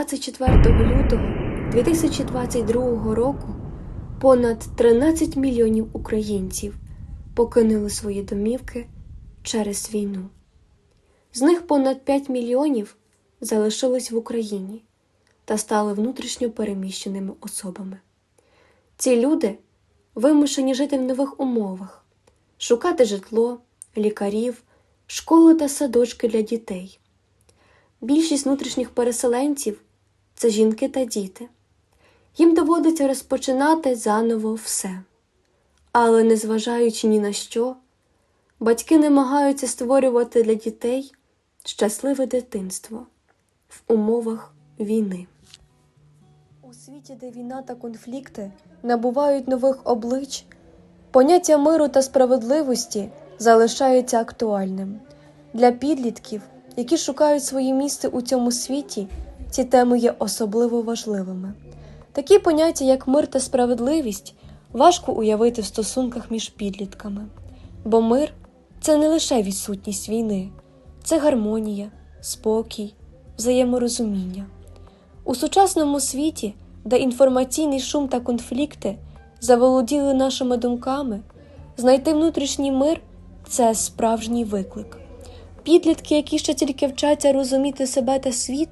24 лютого 2022 року понад 13 мільйонів українців покинули свої домівки через війну. З них понад 5 мільйонів залишились в Україні та стали внутрішньо переміщеними особами. Ці люди вимушені жити в нових умовах, шукати житло, лікарів, школи та садочки для дітей. Більшість внутрішніх переселенців це жінки та діти. Їм доводиться розпочинати заново все. Але, незважаючи ні на що, батьки намагаються створювати для дітей щасливе дитинство в умовах війни. У світі, де війна та конфлікти набувають нових облич, поняття миру та справедливості залишається актуальним. Для підлітків, які шукають своє місце у цьому світі, ці теми є особливо важливими. Такі поняття, як мир та справедливість, важко уявити в стосунках між підлітками, бо мир це не лише відсутність війни, це гармонія, спокій, взаєморозуміння. У сучасному світі, де інформаційний шум та конфлікти заволоділи нашими думками, знайти внутрішній мир це справжній виклик. Підлітки, які ще тільки вчаться розуміти себе та світ,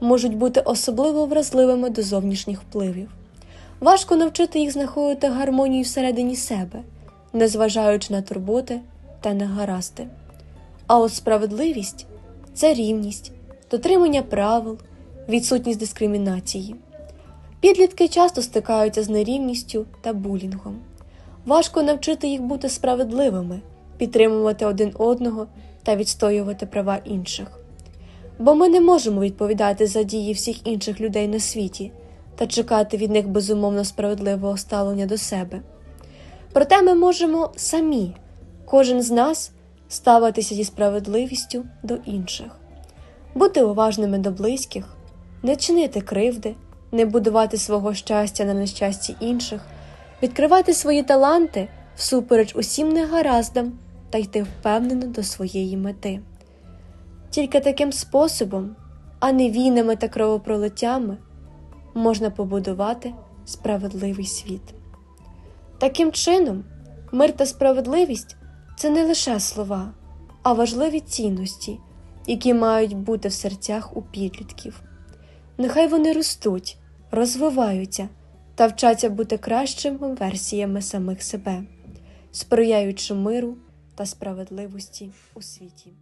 можуть бути особливо вразливими до зовнішніх впливів. Важко навчити їх знаходити гармонію всередині себе, незважаючи на турботи та негаразди. А от справедливість це рівність, дотримання правил, відсутність дискримінації. Підлітки часто стикаються з нерівністю та булінгом. Важко навчити їх бути справедливими, підтримувати один одного та відстоювати права інших. Бо ми не можемо відповідати за дії всіх інших людей на світі та чекати від них безумовно справедливого ставлення до себе. Проте ми можемо самі, кожен з нас, ставитися зі справедливістю до інших, бути уважними до близьких, не чинити кривди, не будувати свого щастя на нещасті інших, відкривати свої таланти всупереч усім негараздам та йти впевнено до своєї мети. Тільки таким способом, а не війнами та кровопролиттями, можна побудувати справедливий світ. Таким чином, мир та справедливість це не лише слова, а важливі цінності, які мають бути в серцях у підлітків. Нехай вони ростуть, розвиваються та вчаться бути кращими версіями самих себе, сприяючи миру та справедливості у світі.